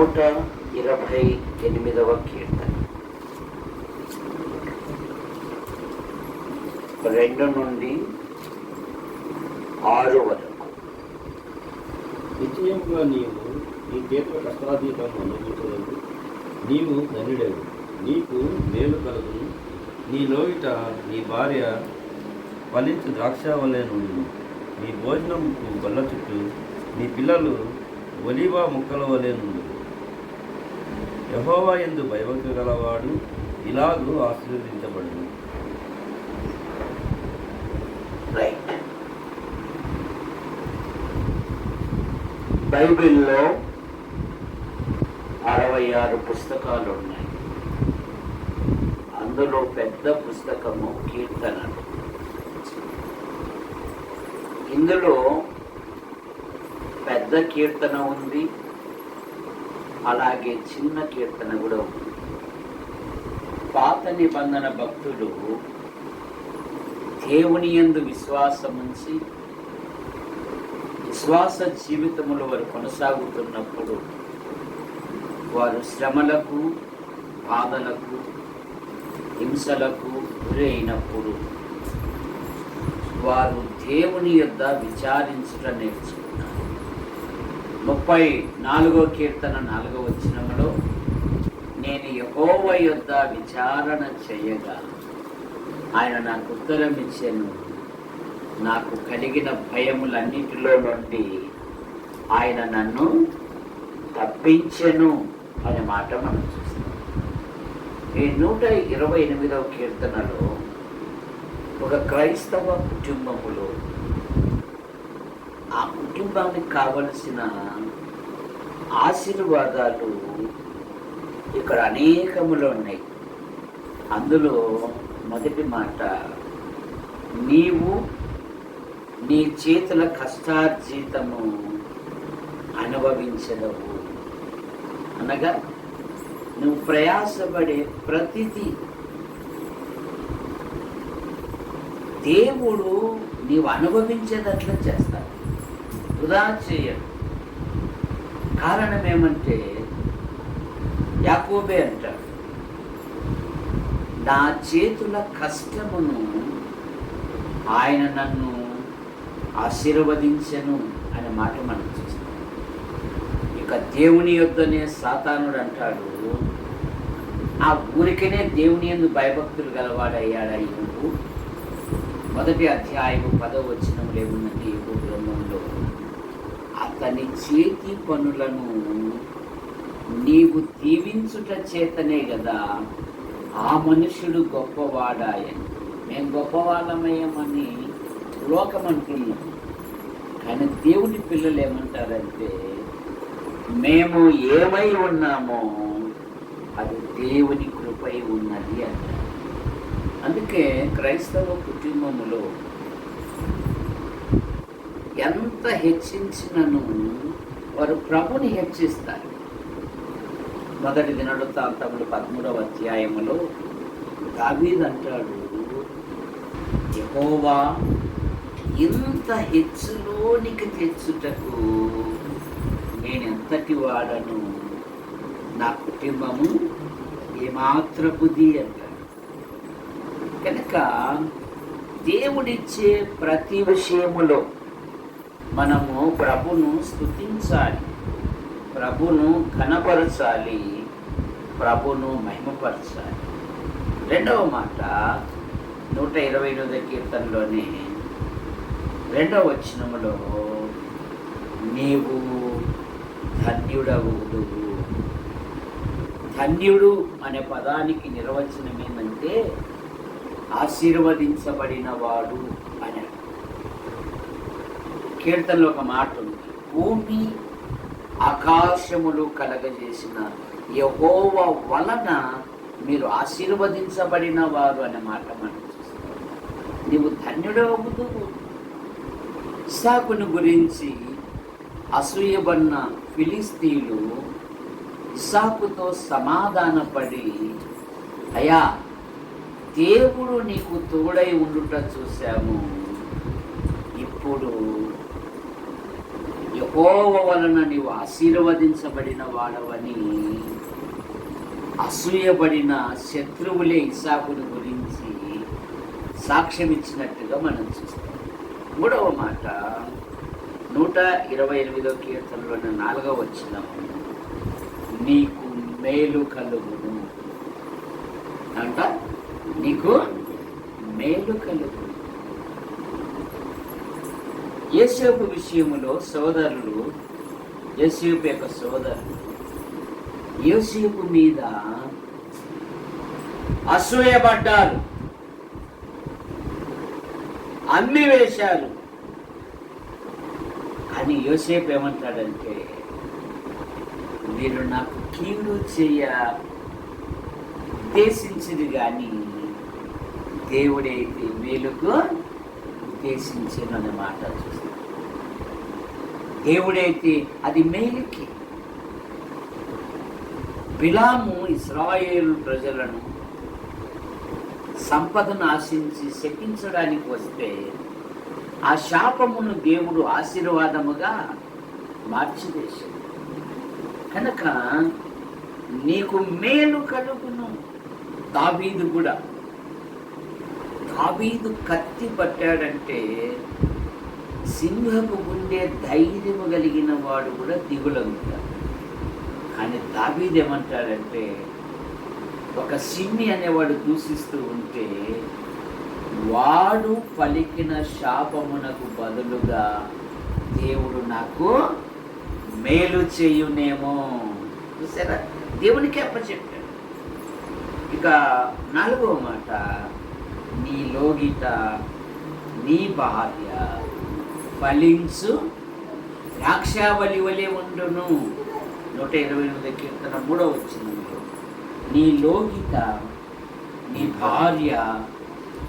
నూట ఇరవై ఎనిమిదవ కీర్తన. రెండు నుండి ఆరు వరకు. నిశ్చయంగా నీవు నీ చేతుల కష్టాతీతం అనుభవించలేదు. నీవు ధన్యుడేవు. నీకు మేలు కలుగును నీ లోయిట నీ భార్య ఫలించు ద్రాక్ష వలె నుండి నీ భోజనం బల్ల చుట్టూ. నీ పిల్లలు ఒలివా ముక్కల వలె నుండి యహోవా ఎందు భయభక్తి గలవాడు ఇలాగూ ఆశీర్వదించబడును. బైబిల్లో అరవై ఆరు పుస్తకాలు ఉన్నాయి అందులో పెద్ద పుస్తకము కీర్తనలు. ఇందులో పెద్ద కీర్తన ఉంది అలాగే చిన్న కీర్తన కూడా ఉంది. పాత నిబంధన భక్తులు దేవుని యందు విశ్వాసం ఉంచి విశ్వాస జీవితములో వారు కొనసాగుతున్నప్పుడు వారు శ్రమలకు బాధలకు హింసలకు గురి అయినప్పుడు వారు దేవుని యొద్ద విచారించుట నేర్చుకున్నారు ముప్పై నాలుగో కీర్తన నాలుగో వచ్చినంలో నేను యహోవ యొద్ద విచారణ చేయగా ఆయన నాకు ఉత్తరం ఇచ్చాను. నాకు కలిగిన భయములన్నిటిలో నుండి ఆయన నన్ను తప్పించెను అనే మాట మనం చూస్తాం ఈ నూట ఇరవై ఎనిమిదవ కీర్తనలో ఒక క్రైస్తవ కుటుంబములో ఆ కుటుంబానికి కావలసిన ఆశీర్వాదాలు ఇక్కడ అనేకములు ఉన్నాయి. అందులో మొదటి మాట నీవు నీ చేతుల కష్టార్జీతము అనుభవించదవు. అనగా నువ్వు ప్రయాసపడే ప్రతిదీ దేవుడు నీవు అనుభవించేటట్లు చేస్తాడు. వృధా చేయడు. కారణం ఏమంటే యాకోబే అంటాడు నా చేతుల కష్టమును ఆయన నన్ను ఆశీర్వదించను అనే మాట మనం చూస్తాం. ఇక దేవుని యొద్దనే సాతానుడు అంటాడు ఆ ఊరికనే దేవుని ఎందు భయభక్తులు గలవాడయ్యాడా నువ్వు. మొదటి అధ్యాయము పదవ వచనములు ఏమున్నది యోగు గ్రంథంలో అతని చేతి పనులను నీవు దీవించుట చేతనే కదా ఆ మనుషుడు గొప్పవాడాయని. మేము గొప్పవాళ్ళమయ్యామని లోకం అంటున్నాం కానీ దేవుని పిల్లలు ఏమంటారంటే మేము ఏమై ఉన్నామో అది దేవుని కృపై ఉన్నది అంటారు. అందుకే క్రైస్తవ కుటుంబంలో ఎంత హెచ్చించినను వారు ప్రభుని హెచ్చిస్తారు. మొదటి దినవృత్తాంతములు పదమూడవ అధ్యాయములో దావీద్ అంటాడు యెహోవా ఇంత హెచ్చులోనికి తెచ్చుటకు నేను ఎంతటి వాడను? నా కుటుంబము ఏమాత్రపుది? అంటాడు. కనుక దేవుడిచ్చే ప్రతి విషయములో మనము ప్రభును స్తుతించాలి. ప్రభును ఘనపరచాలి. ప్రభును మహిమపరచాలి. రెండవ మాట నూట ఇరవై ఎనిమిది కీర్తనలోనే రెండవ వచనములో నీవు ధన్యుడవుడు ధన్యుడు అనే పదానికి నిర్వచనం ఏంటంటే ఆశీర్వదించబడినవాడు అని కీర్తనలో ఒక మాట ఉంది. భూమి ఆకాశములు కలగజేసిన యహోవ వలన మీరు ఆశీర్వదించబడిన వారు అనే మాట మనం నీవు నీవు అవుతూ ఇసాకుని గురించి అసూయబడిన ఫిలిస్తీన్లు ఇసాకుతో సమాధానపడి అయా దేవుడు నీకు తోడై ఉండుట చూశాము. ఇప్పుడు యహోవ వలన నీవు ఆశీర్వదించబడిన వాడవని అసూయబడిన శత్రువులే ఇసాకుని గురించి సాక్ష్యం ఇచ్చినట్టుగా మనం చూస్తాం. మూడవ మాట నూట ఇరవై ఎనిమిదో కీర్తనలోని నాలుగవ వచ్చిన నీకు మేలు కలుగును. అంట నీకు మేలు కలుగును. యేసేపు విషయంలో సోదరులు యేసేపు యొక్క సోదరులు యోసేపు మీద అసూయపడ్డారు అమ్మి వేశారు. కానీ యోసేపు ఏమంటాడంటే మీరు నాకు కీడు చేయ ఉద్దేశించింది కానీ దేవుడైతే మేలుకు ఉద్దేశించిన అనే మాట చూస్తాం. దేవుడైతే అది మేలుకి. బిలాము ఇస్రాయేల్ ప్రజలను సంపదను ఆశించి శపించడానికి వస్తే ఆ శాపమును దేవుడు ఆశీర్వాదముగా మార్చివేశాడు. కనుక నీకు మేలు కలుగును. దావీదు కూడా దావీదు కత్తి పట్టాడంటే సింహపు గుండె ధైర్యము కలిగిన వాడు కూడా దిగులవుతాడు కానీ దావీదు ఏమంటాడంటే ఒక సిమ్మి అనేవాడు దూషిస్తూ ఉంటే వాడు పలికిన శాపమునకు బదులుగా దేవుడు నాకు మేలు చేయునేమో. చూసారా? దేవునికి అప్పచెప్పాడు. ఇక నాలుగవ మాట నీ లోగిట నీ భార్య ఫలించు. ద్రాక్షావళి వలె ఉండును. నూట ఇరవై ఎనిమిది కీర్తన మూడో వచ్చింది నీ లోగిత నీ భార్య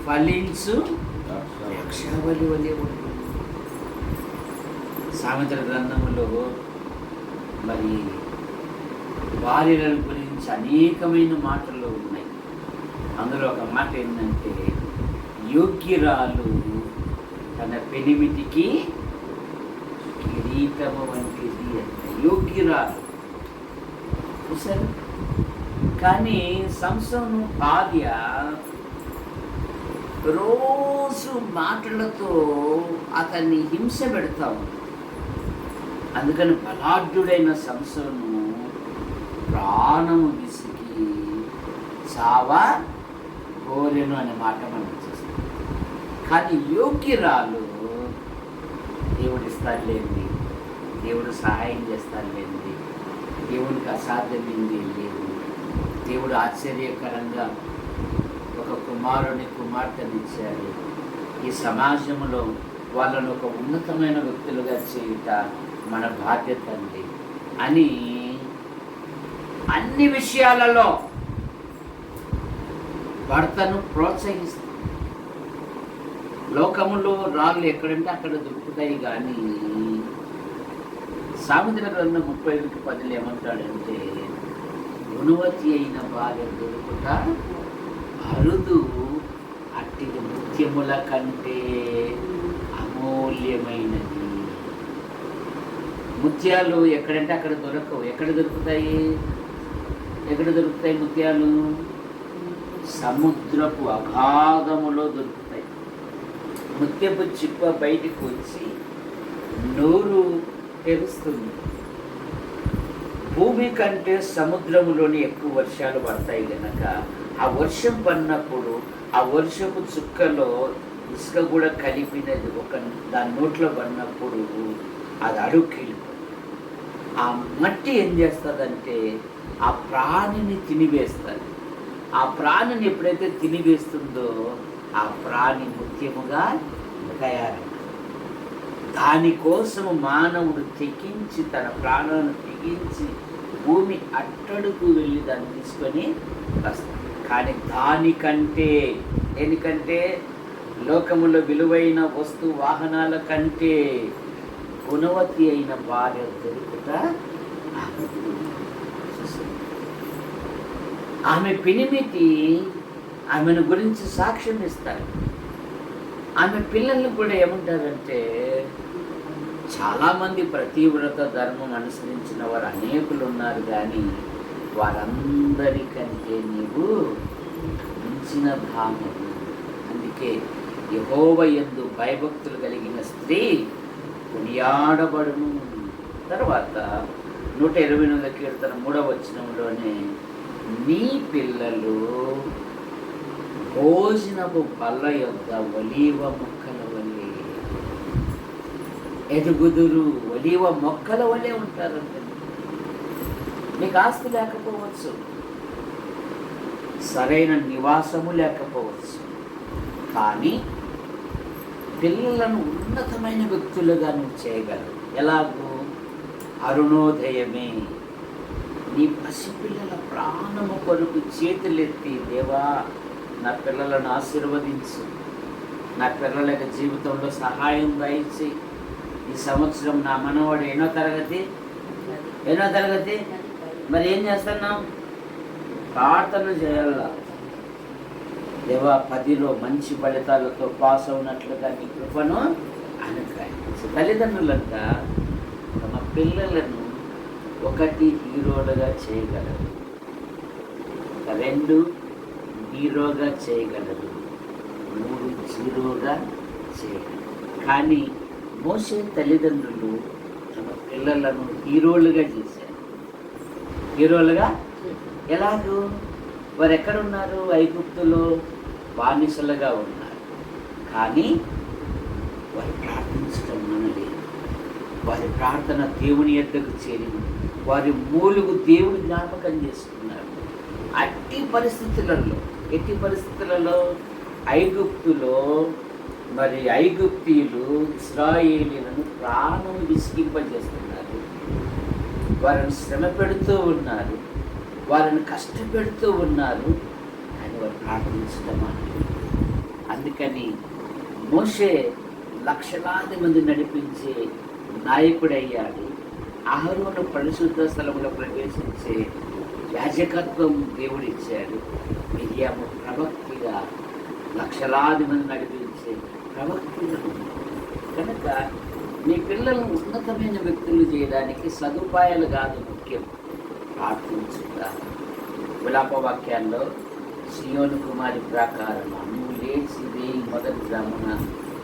ఫలించు. ద్రాక్షావళి వలె ఉండును. సామెతల గ్రంథములో మరి భార్యల గురించి అనేకమైన మాటలు ఉన్నాయి. అందులో ఒక మాట ఏంటంటే యోగ్యురాలు తన పెనిమిటికి కిరీటము వంటిది అంట యోగ్యురాలు. చూసారు కానీ సంసోను భార్య రోజు మాటలతో అతన్ని హింస పెడతా ఉంది. అందుకని బలాఢ్యుడైన సంసోను ప్రాణము విసిగి చావా కోరెను అనే మాట మనం కానీ యోగ్యురాలు దేవుడు ఇస్తాడులేండి. దేవుడు సహాయం చేస్తాడులేండి. దేవునికి అసాధ్యమైంది లేదు. దేవుడు ఆశ్చర్యకరంగా ఒక కుమారుని కుమార్తెనిచ్చాడు ఈ సమాజంలో వాళ్ళను ఒక ఉన్నతమైన వ్యక్తులుగా చేయుట మన బాధ్యత అండి. అని అన్ని విషయాలలో భర్తను ప్రోత్సహిస్తారు లోకములో రాళ్ళు ఎక్కడంటే అక్కడ దొరుకుతాయి కానీ సాముద్ర గ్రంథం ముప్పై ఒకటి పదిలో ఏమంటాడంటే గుణవతి అయిన భార్య దొరుకుట అరుదు అట్టి నృత్యముల కంటే అమూల్యమైనది. ముత్యాలు ఎక్కడంటే అక్కడ దొరకవు. ఎక్కడ దొరుకుతాయి? ఎక్కడ దొరుకుతాయి ముత్యాలు? సముద్రపు అగాధములో దొరుకుతాయి. ముత్యపు చిప్ప బయటికి వచ్చి నోరు తెరుస్తుంది. భూమి కంటే సముద్రములోని ఎక్కువ వర్షాలు పడతాయి గనక ఆ వర్షం పడినప్పుడు ఆ వర్షపు చుక్కలో ఇసుక కూడా కలిపినది ఒక దాని నోట్లో పడినప్పుడు అది అడుక్కి ఆ మట్టి ఏం చేస్తుందంటే ఆ ప్రాణిని తినివేస్తుంది. ఆ ప్రాణిని ఎప్పుడైతే తినివేస్తుందో ఆ ప్రాణి ముఖ్యముగా తయారు. దానికోసం మానవుడు తెగించి తన ప్రాణాలను తెగించి భూమి అట్టడుకు వెళ్ళి దాన్ని తీసుకొని వస్తాడు. కానీ దానికంటే దేనికంటే? లోకములో విలువైన వస్తు వాహనాల కంటే గుణవతి అయిన భార్య దొరుకుట ఆమె పినిమిటి ఆమెను గురించి సాక్ష్యం ఇస్తారు. ఆమె పిల్లల్ని కూడా ఏమంటారంటే చాలామంది ప్రతివ్రత ధర్మం అనుసరించిన వారు అనేకులు ఉన్నారు కానీ వారందరికంటే నీవు మించిన భామవు. అందుకే యహోవ యందు భయభక్తులు కలిగిన స్త్రీ కొనియాడబడును. తర్వాత నూట ఇరవై ఎనిమిది కీర్తన మూడవ వచనంలోనే నీ పిల్లలు భోజనపు బల్ల యొక్క ఒలీవ మొక్కల వల్లే ఎదుగుదురు ఒలీవ మొక్కల వల్లే ఉంటారంట. మీకు ఆస్తి లేకపోవచ్చు. సరైన నివాసము లేకపోవచ్చు. కానీ పిల్లలను ఉన్నతమైన వ్యక్తులుగా నువ్వు చేయగలవు. ఎలాగూ? అరుణోదయమే. నీ పసిపిల్లల ప్రాణము కొరకు చేతులెత్తి దేవా నా పిల్లలను ఆశీర్వదించు. నా పిల్లల యొక్క జీవితంలో సహాయం దయచి ఈ సంవత్సరం నా మనవాడు ఎన్నో తరగతి? ఎన్నో తరగతి? మరి ఏం చేస్తున్నాం ప్రార్థన చేయాల? దేవా పదిలో మంచి ఫలితాలతో పాస్ అవునట్లుగా నీ కృపను అనుగ్రహించి. తల్లిదండ్రులంతా తమ పిల్లలను ఒకటి హీరోలుగా చేయగలరు. రెండు హీరోగా చేయగలదు. మూడు జీరోగా చేయగలరు కానీ మోసే తల్లిదండ్రులు తమ పిల్లలను హీరోలుగా చేశారు. హీరోలుగా? ఎలాగూ? వారు ఎక్కడున్నారు ఐగుప్తులో బానిసలుగా ఉన్నారు. కానీ వారు ప్రార్థించడం మనలేదు. వారి ప్రార్థన దేవుని ఎద్దకు చేరింది. వారి మూలుగు దేవుని జ్ఞాపకం చేసుకున్నారు. అట్టి పరిస్థితులలో ఎట్టి పరిస్థితులలో ఐగుప్తులో మరి ఐగుప్తీయులు ఇస్రాయేలీలను ప్రాణం విసిగింపజేస్తున్నారు. వారిని శ్రమ పెడుతూ ఉన్నారు. వారిని కష్టపెడుతూ ఉన్నారు. అని వారు ప్రార్థించడం అందుకని మోషే లక్షలాది మంది నడిపించే నాయకుడయ్యాడు. అహరును పరిశుద్ధ స్థలంలో ప్రవేశించే యాజకత్వం దేవుడిచ్చాడు. మిరియాము ప్రవక్తిగా లక్షలాది మంది నడిపించే ప్రవక్తిగా కనుక మీ పిల్లలను ఉన్నతమైన వ్యక్తులు చేయడానికి సదుపాయాలు కాదు ముఖ్యం. ప్రార్థించుట. విలాప వాక్యాల్లో సియోను కుమారి ప్రాకారం నువ్వు లేచి వేయి మొదటి రమణ.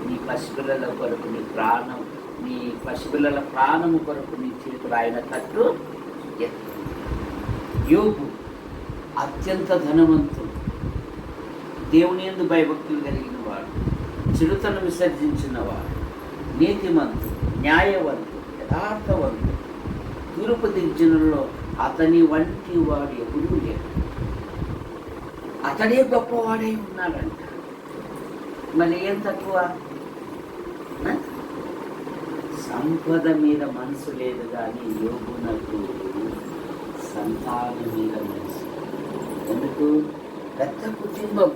నీ పసిపిల్లల కొరకు నీ ప్రాణం నీ పసిపిల్లల ప్రాణము కొరకు నీ చేతులు ఆయన తట్టు యోగు అత్యంత ధనవంతుడు. దేవుని ఎందు భయభక్తులు కలిగిన వాడు చిరుతను విసర్జించిన వాడు నీతిమంతుడు న్యాయవంతుడు యథార్థవంతుడు. తూర్పు దిగ్జనుల్లో అతని వంటి వాడు ఎప్పుడూ లేడు అతడే గొప్పవాడై ఉన్నాడంట. మరి ఏం తక్కువ? సంపద మీద మనసు లేదు కానీ యోగునకు సంతానం మీద మనసు ఎందుకు? పెద్ద కుటుంబం.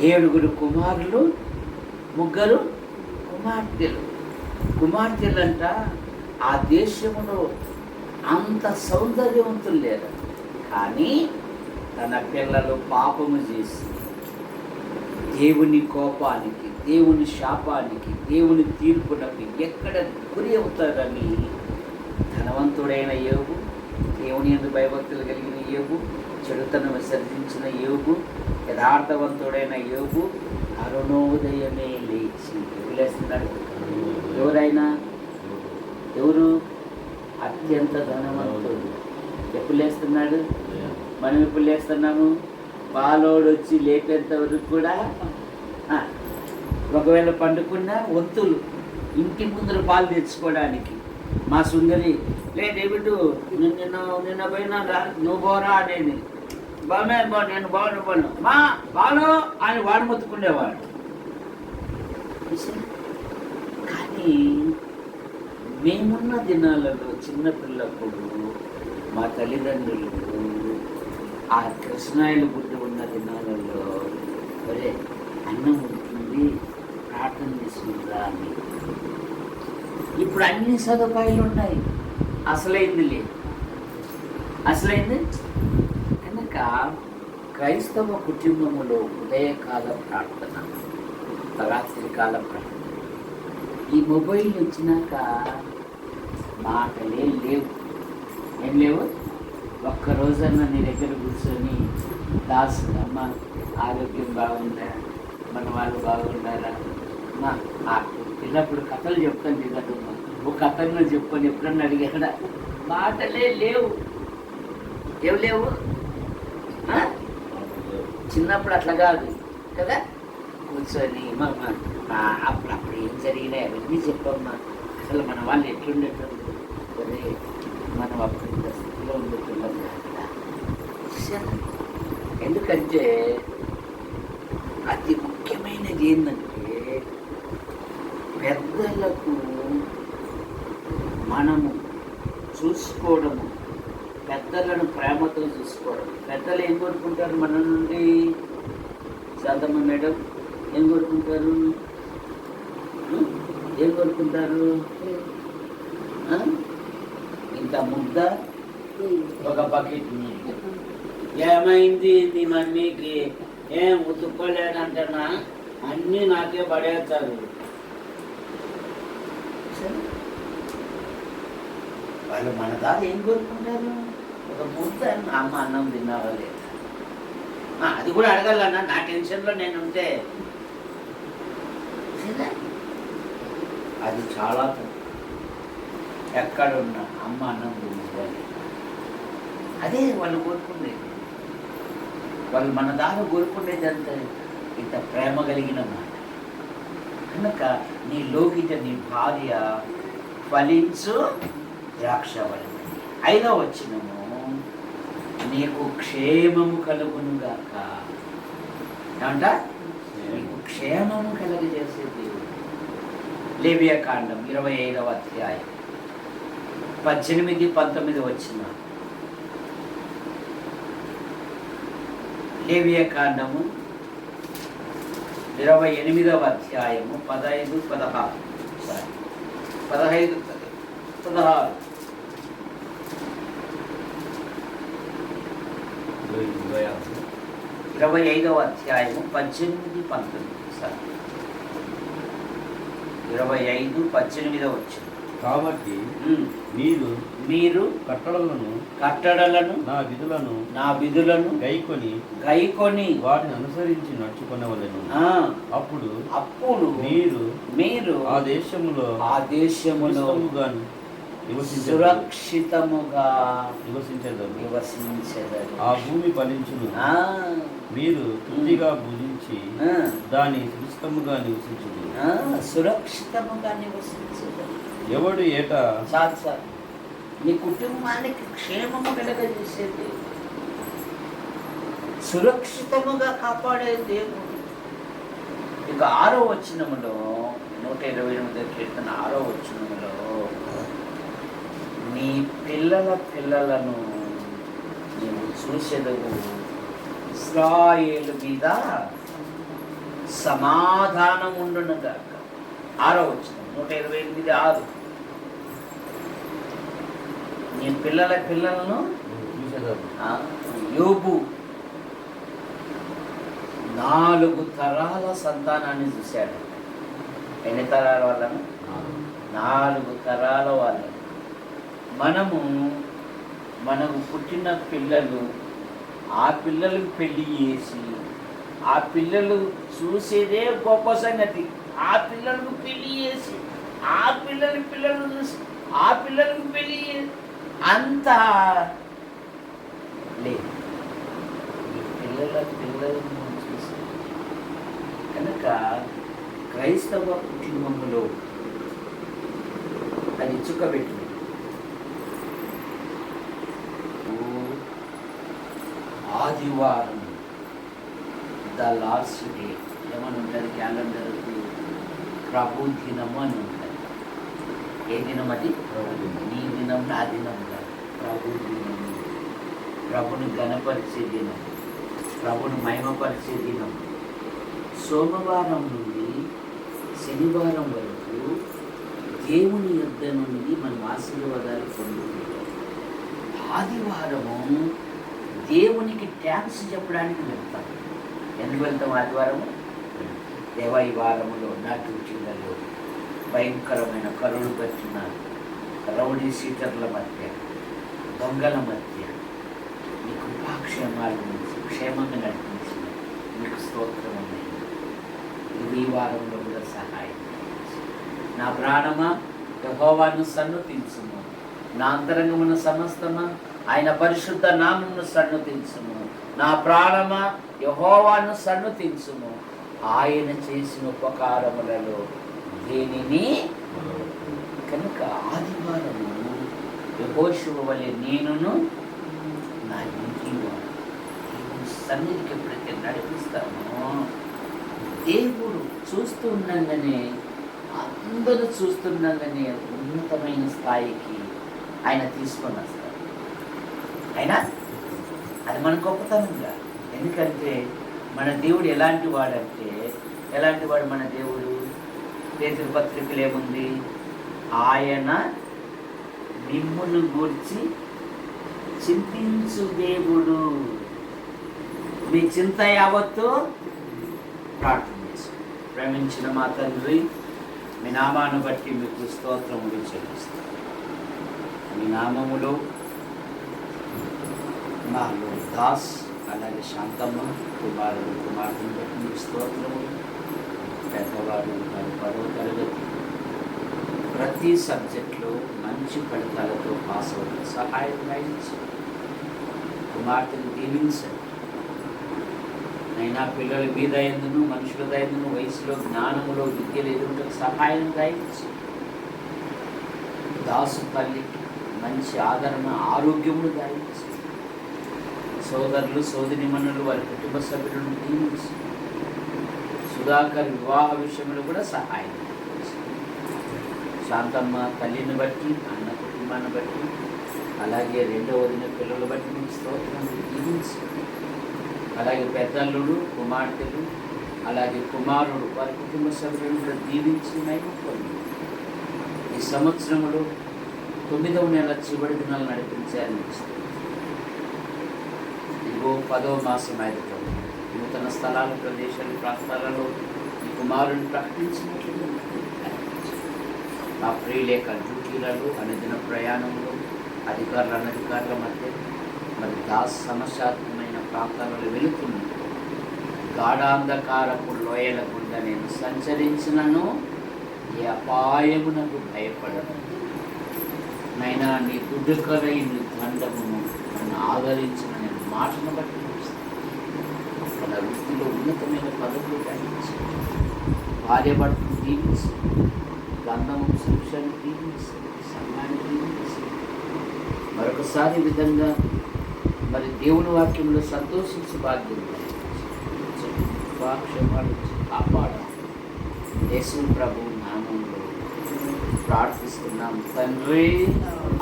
ఏడుగురు కుమారులు ముగ్గురు కుమార్తెలు. కుమార్తెలంట ఆ దేశంలో అంత సౌందర్యవంతులు లేరు. కానీ తన పిల్లలు పాపము చేసి దేవుని కోపానికి దేవుని శాపానికి దేవుని తీర్పునకు ఎక్కడ గురి అవుతారని ధనవంతుడైన యోగు దేవుని ఎందు భయభక్తులు కలిగిన యోగు చెడుతను విసర్జించిన యోగు యథార్థవంతుడైన యోగు అరుణోదయమే లేచి లేస్తున్నాడు ఎవరైనా? ఎవరు? అత్యంత ధనవంతుడు. ఎప్పుడు లేస్తున్నాడు? మనం ఎప్పుడు లేస్తున్నాము? పాలోడు వచ్చి లేపేంత వరకు కూడా ఒకవేళ పండుకున్నా వంతులు ఇంటి ముందర పాలు తెచ్చుకోవడానికి. మా సుందరి లే డేవిడ్ నిన్న నిన్న పోయినా రా నువ్వు పోరా అనేది. బామే బా నేను బాను బాను మా బాను అని వాడు మొత్తుకునేవాడు కానీ మేమున్న దినాలలో చిన్నపిల్లప్పుడు మా తల్లిదండ్రులు ఆ కృష్ణాయలు గుడ్డు ఉన్న దినాలలో అరే అన్నం ఉంటుంది ప్రార్థన చేసుకుందా అని ఇప్పుడు అన్ని సదుపాయాలు ఉన్నాయి. అసలైంది లేదు. అసలైంది? కనుక క్రైస్తవ కుటుంబములో ఉదయకాల ప్రార్థన రాత్రికాల ప్రార్థన. ఈ మొబైల్ వచ్చినాక మాటలే లేవు. ఏం లేవు? ఒక్క రోజన్నా నీ దగ్గర కూర్చొని దాసు అమ్మ ఆరోగ్యం బాగుందా? మన వాళ్ళు బాగున్నారా అమ్మా ఆకు చిన్నప్పుడు కథలు చెప్తాను నీకు ఒక కథను చెప్పుకొని ఎప్పుడన్నా అడిగాడా మాటలే లేవు. ఏం లేవు? చిన్నప్పుడు అట్లా కాదు. కదా? కూర్చొని మా అప్పుడు అప్పుడు ఏం జరిగినాయి? అవన్నీ చెప్పమ్మా. అసలు మన వాళ్ళు ఎట్లుండేటప్పుడు మనం అప్పుడు ఇంత స్థితిలో ఉండేటోళ్ళం కదా. ఎందుకంటే అతి ముఖ్యమైనది ఏంటంటే పెద్దలకు మనము చూసుకోవడము పెద్దలను ప్రేమతో చూసుకోవడం. పెద్దలు ఏం కోరుకుంటారు మన నుండి? శాంతమ్మ మేడం ఏం కోరుకుంటారు? ఏం కోరుకుంటారు? ఇంత ముద్ద? ఒక బకెట్ ఏమైంది నీ మమ్మీకి? ఏం ఉతుక్కోలేదంటనా? అన్నీ నాకే పడేస్తారు. వాళ్ళు మన దాకా ఏం కోరుకుంటారు? ఒక ముద్ద అమ్మ అన్నం తిన్నావా లేదా? అది కూడా అడగాలన్నా నా టెన్షన్లో నేను ఉంటే అది చాలా తప్పు. ఎక్కడున్నా అమ్మ అన్నం తిన్నావా అదే వాళ్ళు కోరుకునేది. వాళ్ళు మన దాకా కోరుకునేది అంత. ఇంత ప్రేమ కలిగిన మాట. కనుక నీ లోకిత నీ భార్య ఫలించు. ద్రాక్షవల్లి ఐదవ వచ్చినము నీకు క్షేమము కలుగునుగాక. ఏమంట? నీకు క్షేమము కలుగజేసే దేవుడు. లేవియాకాండం ఇరవై ఐదవ అధ్యాయం పద్దెనిమిది పంతొమ్మిది వచ్చిన లేవియాకాండము ఇరవై ఎనిమిదవ అధ్యాయము పదహైదు పదహారు. సారీ పదహైదు పదహారు. ఇరవై ఐదవ అధ్యాయము పద్దెనిమిది పంతొమ్మిది సారీ. ఇరవై ఐదు పద్దెనిమిదవ వచ్చింది కాబట్టి మీరు మీరు కట్టడలను కట్టడలను నా విధులను నా విధులను గైకొని గైకొని వాటిని అనుసరించి నడుచుకునేవలను. ఆ, అప్పుడు అప్పుడు మీరు మీరు ఆ దేశములో ఆ దేశములో సురక్షితముగా నివసించదు నివసించదరు ఆ భూమి ఫలించును. మీరు తృప్తిగా భుజించి దాని సుష్టముగా నివసించుదు సురక్షితముగా నివసించదరు ఎవడు ఏటా? చాలు సార్ నీ కుటుంబానికి క్షేమము కలగజేసేది. సురక్షితముగా కాపాడే దేవుడు. ఇక ఆరో వచనములో నూట ఇరవై ఎనిమిది కీర్తన ఆరో వచనములో నీ పిల్లల పిల్లలను నీవు చూసేదవు ఇస్రాయేలు మీద సమాధానం ఉండునుగాక ఆరో వచ్చిన నూట ఇరవై ఎనిమిది ఆరు. నీ పిల్లల పిల్లలను యోబు నాలుగు తరాల సంతానాన్ని చూశాడు. ఎన్ని తరాల వాళ్ళను? నాలుగు తరాల వాళ్ళను. మనము మనకు పుట్టిన పిల్లలు ఆ పిల్లలకు పెళ్ళి చేసి ఆ పిల్లలు చూసేదే గొప్ప సంగతి. ఆ పిల్లలకు పెళ్ళి చేసి ఆ పిల్లల పిల్లలు చూసి ఆ పిల్లలకు పెళ్ళి అంత లేదు. ఈ పిల్లల పిల్లలను చూసి కనుక క్రైస్తవ కుటుంబంలో అది చుక్కబెట్టింది ఆదివారం ద లాస్ట్ డే ఏమని ఉంటుంది క్యాలెండర్ ప్రభు దినము అని ఉంటుంది ఏ దినం అది? నీ దినం. నా దినం ప్రభు దినం. ప్రభుని గణపరిచే దినం. ప్రభుని మహిమపరిచే దినం. సోమవారం నుండి శనివారం వరకు దేవుని యొద్ద నుండి మనం ఆశీర్వాదాలు పొందుతున్నాం ఆదివారము దేవునికి థ్యాంక్స్ చెప్పడానికి వెళ్తాం. ఎందుకు వెళ్తాం? ఆదివారము? దేవ ఈ వారములో నా డ్యూటీలలో భయంకరమైన కరుడు పట్టిన రౌడీ సీటర్ల మధ్య దొంగల మధ్య మీ కృపాక్షేమాలు నుంచి క్షేమంగా నడిపించిన మీకు స్తోత్రం ఉన్నాయి. ఇది ఈ వారంలో కూడా సహాయం నా ప్రాణమా? యహోవాను సన్నతించుము. నా అంతరంగమున సమస్తమా? ఆయన పరిశుద్ధ నామమును సన్నుతించుము. నా ప్రాణమ యహోవాను సన్నుతించుము. ఆయన చేసిన ఉపకారములలో దేనిని? కనుక ఆదివారము యహోశివ వలె నేనును నా ఇంటి సన్నిధికి ఎప్పుడైతే నడిపిస్తామో. దేవుడు చూస్తూ అందరూ చూస్తుండగానే ఉన్నతమైన స్థాయికి ఆయన తీసుకున్న అయినా అది మన గొప్పతనంగా. ఎందుకంటే మన దేవుడు ఎలాంటి వాడంటే ఎలాంటి వాడు మన దేవుడు? పేతుల పత్రికలు ఏముంది? ఆయన మిమ్మును గూర్చి చింతించు దేవుడు. మీ చింత యావత్తు ప్రార్థన చేసు. ప్రేమించిన మా తండ్రి మీ నామాన్ని బట్టి మీకు స్తోత్రములు చెల్లిస్తాను మీ నామములో నాలుగు దాస్ అలాగే శాంతమ్మ కుమారుడు కుమార్తెను పెట్టిన మీకు స్తోత్రములు వారి పదవ తరగతి ప్రతి సబ్జెక్ట్లో మంచి ఫలితాలతో పాస్ అవ్వడం సహాయం వహించి కుమార్తెను దీవించండి అయినా పిల్లల మీద ఎందును మనుషుల దయందును వయసులో జ్ఞానములో విద్యలు ఎదుగుటకు సహాయం దయించి దాసు తల్లికి మంచి ఆదరణ ఆరోగ్యమును దయించి సోదరులు సోదరిమణులు వారి కుటుంబ సభ్యులను దీవించి సుధాకర్ వివాహ విషయంలో కూడా సహాయం శాంతమ్మ తల్లిని బట్టి అన్న కుటుంబాన్ని బట్టి అలాగే రెండవదిన పిల్లల పిల్లలు బట్టి మీకు స్తోత్రం అలాగే పెద్దల్లుడు కుమార్తెలు అలాగే కుమారుడు వారి కుటుంబ సభ్యులను కూడా దీవించి నైపుణ్యం ఈ సంవత్సరంలో తొమ్మిదవ నెల చివరి దినాలు నడిపించాలని ఇదిగో పదవ మాసం ఐదుతో నూతన స్థలాలు ప్రదేశాలు ప్రాంతాలలో ఈ కుమారుని ప్రకటించినట్లు నా ప్రియులేక డ్యూటీలలో అనుదిన ప్రయాణంలో అధికారుల అనధికారుల మధ్య మరి దాస్ సమస్యాత్మకమైన ప్రాంతాలలో వెళుతున్నాను గాఢాంధకారపు లోయల గుండా నేను సంచరించినను ఏ అపాయమునకు భయపడను. నైనా నీ దుడ్డుకరై నీ దండమును నన్ను ఆదరించిన నేను మాటను బట్టి మన వృత్తిలో ఉన్నతమైన పదవులు కలిగించి భార్య భర్తను దీవించి గంధము శిక్షను దీవించి సంఘాన్ని దీవించి మరొకసారి విధంగా మరి దేవుని వాక్యంలో సంతోషించి బాధ్యత క్షమాలు కాపాడ యేసు ప్రభు నామంలో ప్రార్థిస్తున్నాం తండ్రి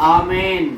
ఆమెన్.